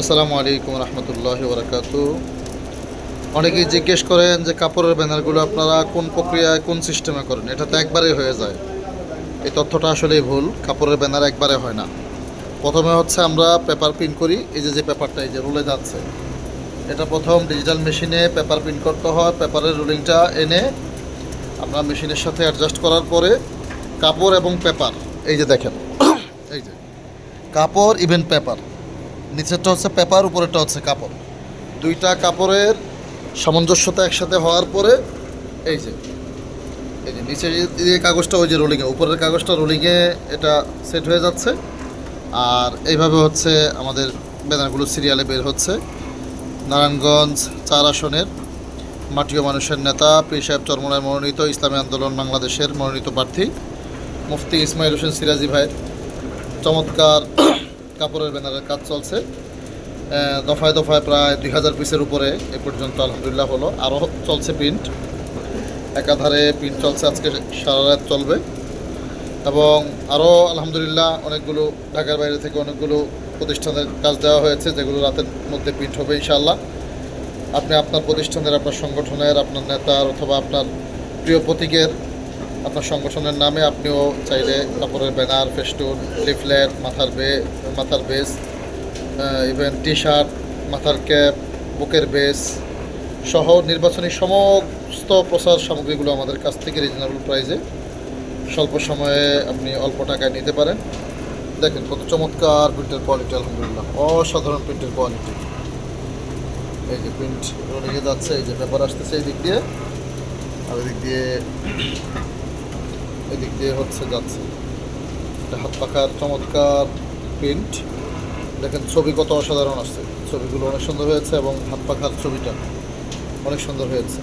আসসালামু আলাইকুম রহমতুল্লাহ বরকাত অনেকেই জিজ্ঞেস করেন যে কাপড়ের ব্যানারগুলো আপনারা কোন প্রক্রিয়ায়, কোন সিস্টেমে করেন? এটা তো একবারেই হয়ে যায়। এই তথ্যটা আসলেই ভুল। কাপড়ের ব্যানার একবারে হয় না। প্রথমে হচ্ছে আমরা পেপার প্রিন্ট করি। এই যে যে পেপারটা, এই যে রুলে যাচ্ছে। এটা প্রথম ডিজিটাল মেশিনে পেপার প্রিন্ট করতে হয়। পেপারের রুলিংটা এনে আমরা মেশিনের সাথে অ্যাডজাস্ট করার পরে কাপড় এবং পেপার, এই যে দেখেন। এই যে, কাপড় ইভেন পেপার। নিচেরটা হচ্ছে পেপার, উপরেরটা হচ্ছে কাপড়। দুইটা কাপড়ের সামঞ্জস্যতা একসাথে হওয়ার পরে, এই যে এই যে নিচে যে কাগজটা, ওই যে রোলিংয়ে, উপরের কাগজটা রোলিংয়ে এটা সেট হয়ে যাচ্ছে। আর এইভাবে হচ্ছে আমাদের ব্যানারগুলো সিরিয়ালে বের হচ্ছে। নারায়ণগঞ্জ চার আসনের মাটিও মানুষের নেতা, পীর সাহেব মনোনীত, ইসলামী আন্দোলন বাংলাদেশের মনোনীত প্রার্থী, মুফতি ইসমাইল হোসেন সিরাজি ভাই। চমৎকার কাপড়ের ব্যানারের কাজ চলছে। দফায় দফায় প্রায় দুই হাজার পিসের উপরে এ পর্যন্ত আলহামদুলিল্লাহ হলো। আরও চলছে প্রিন্ট একাধারে প্রিন্ট চলছে, আজকে সারা রাত চলবে। এবং আরও আলহামদুলিল্লাহ অনেকগুলো ঢাকার বাইরে থেকে অনেকগুলো প্রতিষ্ঠানের কাজ দেওয়া হয়েছে, যেগুলো রাতের মধ্যে প্রিন্ট হবে ইনশাআল্লাহ। আপনি আপনার প্রতিষ্ঠানের, আপনার সংগঠনের, আপনার নেতার অথবা আপনার প্রিয় প্রতীকের আপনার সংগঠনের নামে আপনিও চাইলে কাপড়ের ব্যানার, ফেস্টুন, লিফলেট, মাথার বে, মাথার বেস ইভেন টি শার্ট মাথার ক্যাপ, বুকের বেস সহ নির্বাচনী সমস্ত প্রচার সামগ্রীগুলো আমাদের কাছ থেকে রিজনেবল প্রাইসে স্বল্প সময়ে আপনি অল্প টাকায় নিতে পারেন। দেখেন কত চমৎকার প্রিন্টের কোয়ালিটি আলহামদুলিল্লাহ। অসাধারণ প্রিন্টের কোয়ালিটি এই যে প্রিন্ট রোলিংয়ে যাচ্ছে, এই যে পেপার আসতেছে এই দিক দিয়ে। আর এদিক দিয়ে এদিক দিয়ে হচ্ছে যাচ্ছে। এটা হাত পাখার চমৎকার প্রিন্ট দেখেন, ছবি কত অসাধারণ আসছে। ছবিগুলো অনেক সুন্দর হয়েছে এবং হাত পাখার ছবিটা অনেক সুন্দর হয়েছে।